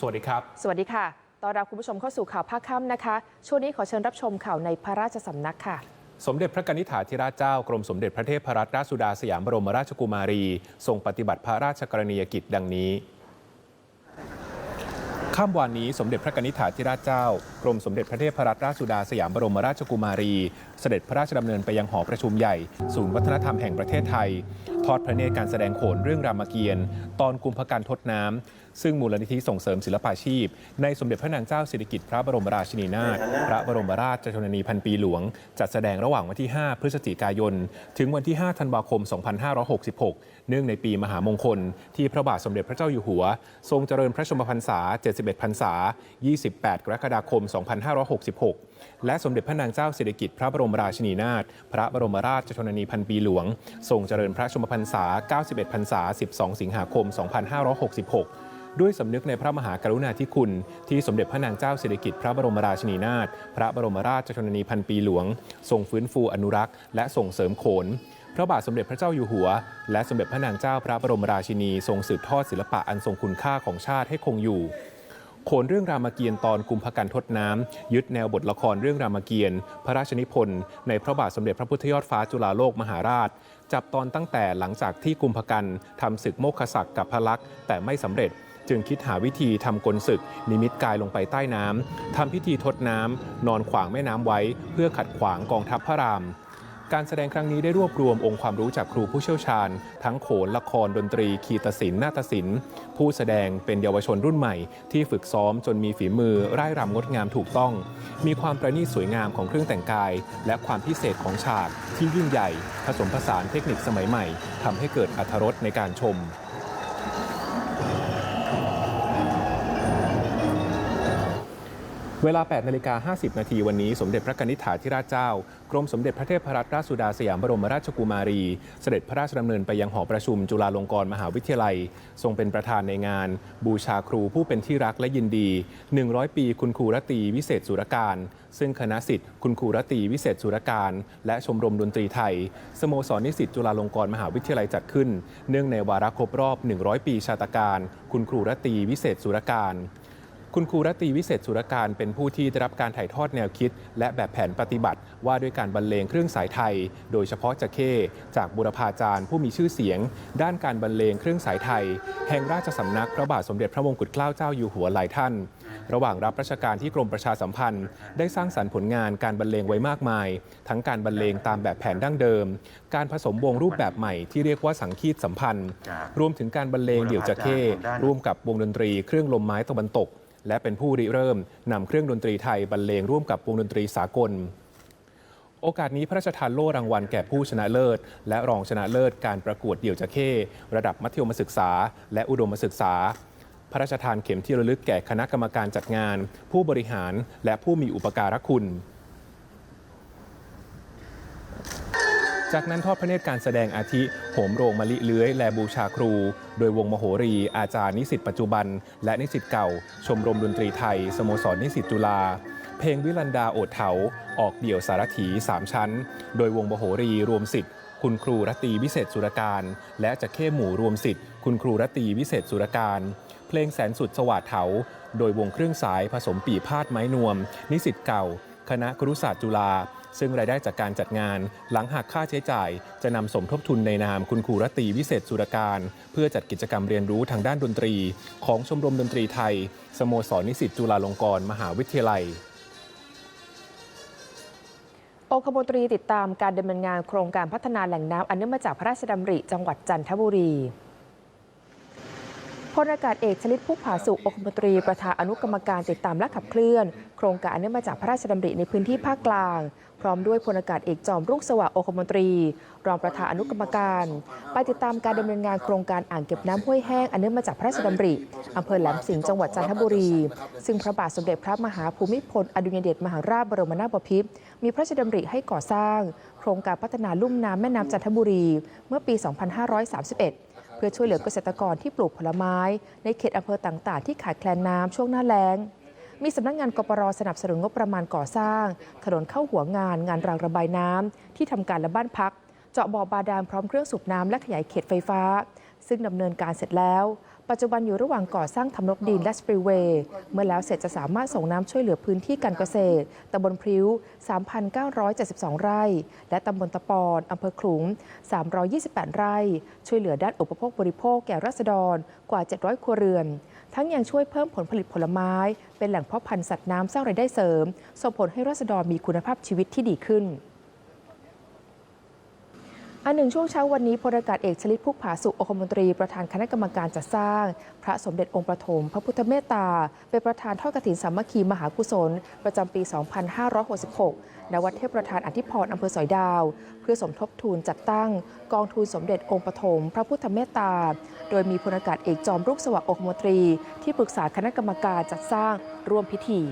สวัสดีครับ สวัสดีค่ะ ต้อนรับคุณผู้ชมเข้าสู่ข่าวภาคค่ำนะคะ ช่วงนี้ขอเชิญรับชมข่าวในพระราชสำนักค่ะ สมเด็จพระกนิษฐาธิราชเจ้ากรมสมเด็จพระเทพรัตนราชสุดาสยามบรมราชกุมารี ทรงปฏิบัติพระราชกรณียกิจดังนี้ข้ามวานนี้สมเด็จพระกนิษฐาธิราชเจ้ากรมสมเด็จพระเทพรัตนราชสุดาสยามบรมราชกุมารี เสด็จพระราชดำเนินไปยังหอประชุมใหญ่ ศูนย์วัฒนธรรมแห่งประเทศไทย ทอดพระเนตรการแสดงโขนเรื่องรามเกียรติ์ตอนกุมภกันทดน้ำ ซึ่งมูลนิธิส่งเสริมศิลปาชีพ ในสมเด็จพระนางเจ้าสิริกิติ์พระบรมราชินีนาถพระบรมราชชนนีพันปีหลวง จัดแสดงระหว่างวันที่ 5 พฤศจิกายน ถึงวันที่ 5 ธันวาคม 2566 เนื่องในปีมหามงคล ที่พระบาทสมเด็จพระเจ้าอยู่หัว ทรงเจริญพระชนมพรรษา 71 พรรษา 28 กรกฎาคม 2566 และสมเด็จพระนางเจ้าสิริกิติ์พระบรมราชินีนาถพระบรมราชชนนีพันปีหลวง ทรงเจริญพระชนมพรรษา91 พรรษา 12 สิงหาคม 2566 ด้วยสำนึกในพระมหากรุณาธิคุณ ที่สมเด็จพระนางเจ้าสิริกิติ์พระบรมราชินีนาถพระบรมราชชนนีพันปีหลวง ทรงฟื้นฟูอนุรักษ์และส่งเสริมโขนพระบาทสมเด็จพระเจ้าอยู่หัว และสมเด็จพระนางเจ้าพระบรมราชินี ทรงสืบทอดศิลปะอันทรงคุณค่าของชาติให้คงอยู่ โขนเรื่องรามเกียรติ์ตอนกุมภกันทดน้ำ ยึดแนวบทละครเรื่องรามเกียรติ์พระราชนิพนธ์ในพระบาทสมเด็จพระพุทธยอดฟ้าจุฬาโลกมหาราช จับตอนตั้งแต่หลังจากที่กุมภกันทำศึกโมฆะศักดิ์กับพระลักษณ์แต่ไม่สำเร็จจึงคิดหาวิธีทำกลศึก นิมิตกายลงไปใต้น้ำทำพิธีทดน้ำนอนขวางแม่น้ำไว้ เพื่อขัดขวางกองทัพพระราม การแสดงครั้งนี้ได้รวบรวมองค์ความรู้จากครูผู้เชี่ยวชาญ ทั้งโขนละครดนตรี คีตศิลป์นาฏศิลป์ผู้แสดงเป็นเยาวชนรุ่นใหม่ ที่ฝึกซ้อมจนมีฝีมือร่ายรำงดงามถูกต้อง มีความประณีตสวยงามของเครื่องแต่งกาย และความพิเศษของฉากที่ยิ่งใหญ่ ผสมผสานเทคนิคสมัยใหม่ทำให้เกิดอรรถรสในการชม เวลา 8 นาฬิกา 50 นาทีวันนี้ สมเด็จพระกนิษฐาธิราชเจ้า กรมสมเด็จพระเทพรัตนราชสุดาสยามบรมราชกุมารี เสด็จพระราชดำเนินไปยังหอประชุมจุฬาลงกรณ์มหาวิทยาลัย ทรงเป็นประธานในงาน บูชาครูผู้เป็นที่รักและยินดี 100 ปีคุณครูรตีวิเศษสุรการ ซึ่งคณะสิทธิ์คุณครูรตีวิเศษสุรการ และชมรมดนตรีไทย สโมสรนิสิตจุฬาลงกรณ์มหาวิทยาลัยจัดขึ้น เนื่องในวาระครบรอบ 100 ปีชาตการ คุณครูรตีวิเศษสุรการ คุณครูรัตรีวิเศษสุรการเป็นผู้ที่ได้รับการถ่ายทอดแนวคิด และแบบแผนปฏิบัติ ว่าด้วยการบรรเลงเครื่องสายไทย โดยเฉพาะจะเข้จากบุรพาจารย์ผู้มีชื่อเสียง ด้านการบรรเลงเครื่องสายไทย แห่งราชสำนักพระบาทสมเด็จพระมงกุฎเกล้าเจ้าอยู่หัวหลายท่าน ระหว่างรับราชการที่กรมประชาสัมพันธ์ ได้สร้างสรรค์ผลงานการบรรเลงไว้มากมาย ทั้งการบรรเลงตามแบบแผนดั้งเดิม การผสมวงรูปแบบใหม่ที่เรียกว่าสังคีตสัมพันธ์ รวมถึงการบรรเลงเดี่ยวจะเข้ร่วมกับวงดนตรีเครื่องลมไม้ตะวันตก และเป็นผู้ริเริ่มนำเครื่องดนตรีไทยบรรเลงร่วมกับวงดนตรีสากล โอกาสนี้พระราชทานโล่รางวัลแก่ผู้ชนะเลิศ และรองชนะเลิศการประกวดเดี่ยวจะเข้ระดับมัธยมศึกษา และอุดมศึกษา พระราชทานเข็มที่ระลึกแก่คณะกรรมการจัดงาน ผู้บริหารและผู้มีอุปการะคุณ จากนั้นทอดพระเนตรการแสดงอาทิโหมโรงมะลิเลื้อย และบูชาครู โดยวงมโหรี อาจารย์นิสิตปัจจุบัน และนิสิตเก่า ชมรมดนตรีไทย สโมสรนิสิตจุฬาเพลงวิลันดาโอดเถาออกเดี่ยวสารถี 3 ชั้น โดยวงมโหรีรวมสิทธิ์คุณครูรตีวิเศษสุรการ และจะเข้หมู่รวมสิทธิ์คุณครูรตีวิเศษสุรการ เพลงแสนสุดสวัสดเถา โดยวงเครื่องสายผสมปีพาดไม้นวม นิสิตเก่า คณะครุศาสตร์จุฬา ซึ่งรายได้จากการจัดงานหลังหักค่าใช้จ่าย จะนำสมทบทุนในนามคุณครูรตีวิเศษสุรการ เพื่อจัดกิจกรรมเรียนรู้ทางด้านดนตรี ของชมรมดนตรีไทย สโมสรนิสิตจุฬาลงกรณ์มหาวิทยาลัยองคมนตรีติดตามการดำเนินงานโครงการพัฒนาแหล่งน้ำอันเนื่องมาจากพระราชดำริจังหวัดจันทบุรี พลอากาศเอกชลิตผู้ผาสุองคมนตรีประธานอนุกรรมการติดตามและขับเคลื่อน โครงการอเนื่องมาจากพระราชดำริในพื้นที่ภาคกลาง พร้อมด้วยพลอากาศเอกจอมรุ่งสว่างองคมนตรี รองประธานอนุกรรมการ ไปติดตามการดำเนินงานโครงการอ่างเก็บน้ำห้วยแห้งอันเนื่องมาจากพระราชดำริอำเภอแหลมสิงห์จังหวัดจันทบุรี ซึ่งพระบาทสมเด็จพระมหาภูมิพลอดุลยเดชมหาราชบรมนาถบพิตรมีพระราชดำริให้ก่อสร้าง โครงการพัฒนาลุ่มน้ำแม่น้ำจันทบุรี เมื่อปี 2531 เพื่อช่วยเหลือเกษตรกรที่ปลูกผลไม้ ในเขตอำเภอต่างๆ ที่ขาดแคลนน้ำช่วงหน้าแล้ง มีสำนักงานกปรสนับสนุนงบประมาณก่อสร้าง ถนนเข้าหัวงาน งานรางระบายน้ำที่ทำการและบ้านพัก เจาะบ่อบาดาลพร้อมเครื่องสูบน้ำและขยายเขตไฟฟ้า ซึ่งดำเนินการเสร็จแล้ว ปัจจุบันอยู่ระหว่างก่อสร้างทำนบดินและสปริเวย์ เมื่อแล้วเสร็จจะสามารถส่งน้ำช่วยเหลือพื้นที่การเกษตรตำบลพริ้ว 3,972 ไร่ และตำบลตะปอนอำเภอขลุง 328 ไร่ ช่วยเหลือด้านอุปโภคบริโภคแก่ราษฎรกว่า 700 ครัวเรือน ทั้งยังช่วยเพิ่มผลผลิตผลไม้ เป็นแหล่งเพาะพันธุ์สัตว์น้ำสร้างรายได้เสริม ส่งผลให้ราษฎรมีคุณภาพชีวิตที่ดีขึ้น อันหนึ่งช่วงเช้าวันนี้พลอากาศเอกชลิตพุกผาสุองคมนตรีประธานคณะกรรมการจัดสร้าง พระสมเด็จองค์ประถม พระพุทธเมตตา เป็นประธานทอดกฐินสามัคคีมหากุศล ประจำปี 2566ณวัดเทพประธานอธิพรอำเภอสอยดาว เพื่อสมทบทุนจัดตั้ง กองทุนสมเด็จองค์ปฐมพระพุทธเมตตา โดยมีพลอากาศเอกจอมรุ่งสว่างองคมนตรี ที่ปรึกษาคณะกรรมการจัดสร้างร่วมพิธี